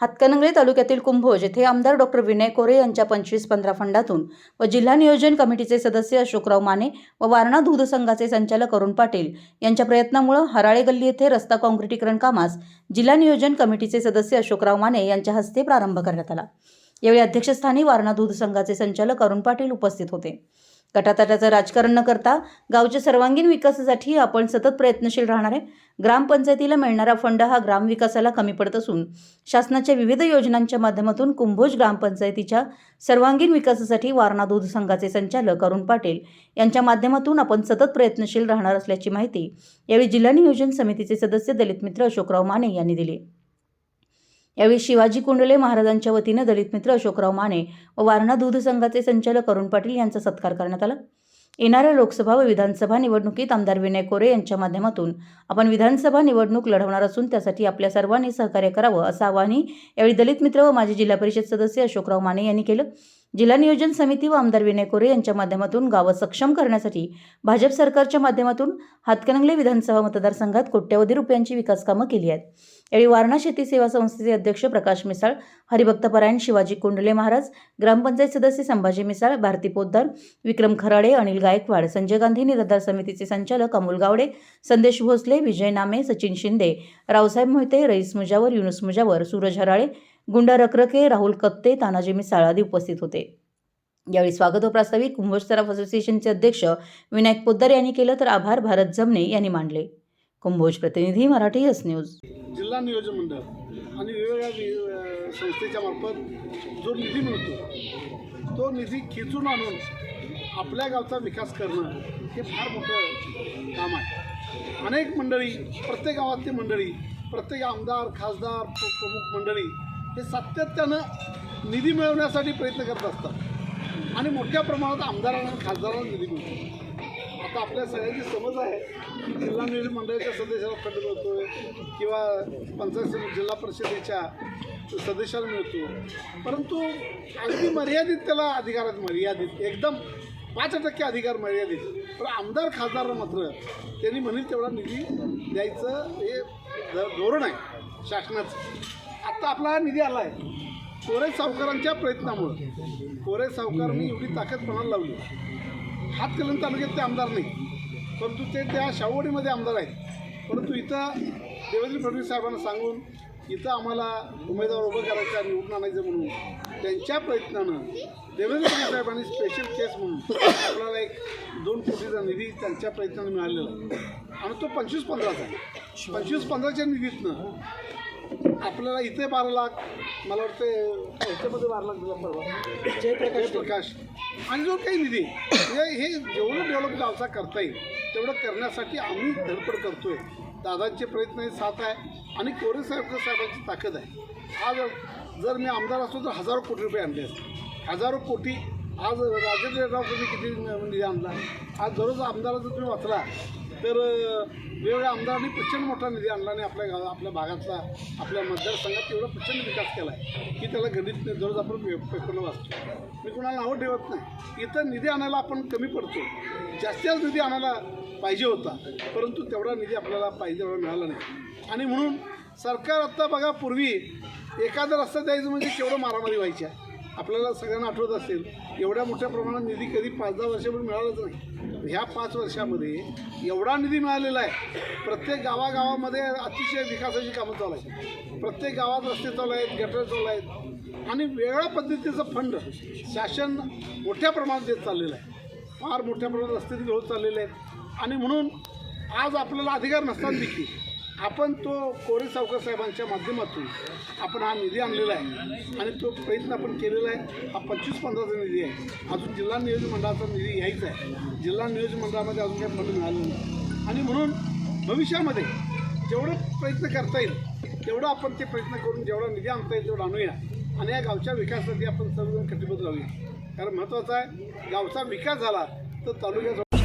हातकणंगले तालुक्यातील कुंभोज येथे आमदार डॉक्टर विनय कोरे यांच्या पंचवीस पंधरा फंडातून व जिल्हा नियोजन कमिटीचे सदस्य अशोकराव माने व वारणा दूध संघाचे संचालक अरुण पाटील यांच्या प्रयत्नामुळे हराळे गल्ली येथे रस्ता काँक्रिटीकरण कामास जिल्हा नियोजन कमिटीचे सदस्य अशोकराव माने यांच्या हस्ते प्रारंभ करण्यात आला. यावेळी अध्यक्षस्थानी वारणा दूध संघाचे संचालक अरुण पाटील उपस्थित होते. गटातटाचं राजकारण न करता गावच्या सर्वांगीण विकासासाठी आपण सतत प्रयत्नशील राहणार आहे. ग्रामपंचायतीला मिळणारा फंड हा ग्रामविकासाला कमी पडत असून शासनाच्या विविध योजनांच्या माध्यमातून कुंभोज ग्रामपंचायतीच्या सर्वांगीण विकासासाठी वारणा दूध संघाचे संचालक अरुण पाटील यांच्या माध्यमातून आपण सतत प्रयत्नशील राहणार असल्याची माहिती यावेळी जिल्हा नियोजन समितीचे सदस्य दलित मित्र अशोकराव माने यांनी दिली. यावेळी शिवाजी कुंडले महाराजांच्या वतीनं दलित मित्र अशोकराव माने व वारणा दूध संघाचे संचालक अरुण पाटील यांचा सत्कार करण्यात आला. येणाऱ्या लोकसभा व विधानसभा निवडणुकीत आमदार विनय कोरे यांच्या माध्यमातून आपण विधानसभा निवडणूक लढवणार असून त्यासाठी आपल्या सर्वांनी सहकार्य करावं असं आवाहनही यावेळी दलित मित्र व माजी जिल्हा परिषद सदस्य अशोकराव माने यांनी केलं. जिल्हा नियोजन समिती व आमदार विनय कोरे यांच्या माध्यमातून गावं सक्षम करण्यासाठी भाजप सरकारच्या माध्यमातून हातकणंगले विधानसभा मतदारसंघात कोट्यवधी रुपयांची विकास कामं केली आहेत. यावेळी वारणा शेती सेवा संस्थेचे अध्यक्ष प्रकाश मिसाळ हरिभक्तपरायण शिवाजी कुंडले महाराज ग्रामपंचायत सदस्य संभाजी मिसाळ भारती पोद्दार विक्रम खराडे अनिल गायकवाड संजय गांधी निराधार समितीचे संचालक अमोल गावडे संदेश भोसले विजय नामे सचिन शिंदे रावसाहेब मोहिते रईस मुजावर युनुस मुजावर सूरज हराळे गुंडा रकरके राहुल कत्ते तानाजी मिसाळादी उपस्थित होते. यावेळी स्वागत व प्रास्ताविक कुंभोज सराफ असोसिएशनचे अध्यक्ष विनायक पोद्दार यांनी केलं तर आभार भारत जमने यांनी मांडले कुंभोज प्रतिनिधी मराठी यस न्यूज. जिल्हा नियोजन मंडळ आणि वेगवेगळ्या संस्थेच्या मार्फत जो निधी मिळतो तो निधी खेचून आणून आपल्या गावचा विकास करणं हे फार मोठं काम आहे. अनेक मंडळी प्रत्येक गावातली मंडळी प्रत्येक आमदार खासदार प्रमुख मंडळी हे सातत्यानं निधी मिळवण्यासाठी प्रयत्न करत असतात. आणि मोठ्या प्रमाणात आमदारांना खासदारांना निधी मिळतो. आता आपल्या सगळ्यांची समज आहे की जिल्हा नियोजन मंडळाच्या सदस्याला फंड मिळतो किंवा पंचायत जिल्हा परिषदेच्या सदस्याला मिळतो. परंतु अगदी मर्यादित त्याला अधिकार आहेत मर्यादित एकदम पाच टक्के अधिकार मर्यादित. पण आमदार खासदार मात्र त्यांनी म्हणेल तेवढा निधी द्यायचं हे धोरण आहे शासनाचं. आत्ता आपला हा निधी आला आहे कोरे सावकारांच्या प्रयत्नामुळं. कोरे सावकारांनी एवढी ताकद पणाला लावली. हातकलन तालुक्यात ते आमदार नाही. परंतु ते त्या शावडीमध्ये आमदार आहेत. परंतु इथं देवेंद्र फडणवीस साहेबांना सांगून इथं आम्हाला उमेदवार उभं करायचा निवडून आणायचं म्हणून त्यांच्या प्रयत्नानं देवेंद्र फडणवीस साहेबांनी स्पेशल केस म्हणून आपल्याला एक दोन कोटीचा निधी त्यांच्या प्रयत्नानं मिळालेला आहे. आणि तो पंचवीस पंधराचा आहे. पंचवीस पंधराच्या निधीतनं आपल्याला इथे बारा लाख मला वाटतं ह्याच्यामध्ये बारा लाख दिला परवा. जयप्रकाश प्रकाश आणि जो काही निधी हे जेवढं डेव्हलप गावचा करता येईल तेवढं करण्यासाठी आम्ही धडपड करतोय. दादांचे प्रयत्न हे साथ आहे आणि कोरे साहेब साहेबांची ताकद आहे. आज जर मी आमदार असतो तर हजारो कोटी रुपये आणले असते. हजारो कोटी आज राजेंद्र रावकरनी किती निधी आणला? आज दररोज आमदाराचा तुम्ही वाचला. तर वेगवेगळ्या आमदारांनी प्रचंड मोठा निधी आणला आणि आपल्या गाव आपल्या भागातला आपल्या मतदारसंघात एवढा प्रचंड विकास केला आहे की त्याला गणित दररोज आपण पेपरला वाचतो. मी कोणाला नावं ठेवत नाही. इथं निधी आणायला आपण कमी पडतो. जास्तीत निधी आणायला पाहिजे होता परंतु तेवढा निधी आपल्याला पाहिजे तेवढा मिळाला नाही. आणि म्हणून सरकार आत्ता बघा पूर्वी एखादा रस्ता द्यायचं म्हणजे केवढं मारामारी व्हायच्या. आपल्याला सगळ्यांना आठवत असेल एवढ्या मोठ्या प्रमाणात निधी कधी पाच दहा वर्षापूर्वी मिळालाच नाही. ह्या पाच वर्षामध्ये एवढा निधी मिळालेला आहे. प्रत्येक गावागावामध्ये अतिशय विकासाची कामं चालू आहेत. प्रत्येक गावात रस्ते चालू आहेत गटर चालू आहेत. आणि वेगळ्या पद्धतीचं फंड शासन मोठ्या प्रमाणात देत चाललेलं आहे. फार मोठ्या प्रमाणात रस्ते होत चाललेले आहेत. आणि म्हणून आज आपल्याला अधिकार नसताना देखील. आपण तो कोरे सावकर साहेबांच्या माध्यमातून आपण हा निधी आणलेला आहे. आणि तो प्रयत्न आपण केलेला आहे. हा पंचवीस पंधराचा निधी आहे. अजून जिल्हा नियोजन मंडळाचा निधी यायचा आहे. जिल्हा नियोजन मंडळामध्ये अजून काही फंड मिळालं नाही. आणि म्हणून भविष्यामध्ये जेवढं प्रयत्न करता येईल तेवढं आपण ते प्रयत्न करून जेवढा निधी आणता येईल तेवढा आणूया. आणि या गावच्या विकासासाठी आपण सर्वजण कटिबद्ध राहूया. कारण महत्त्वाचं आहे गावचा विकास झाला तर तालुक्याचा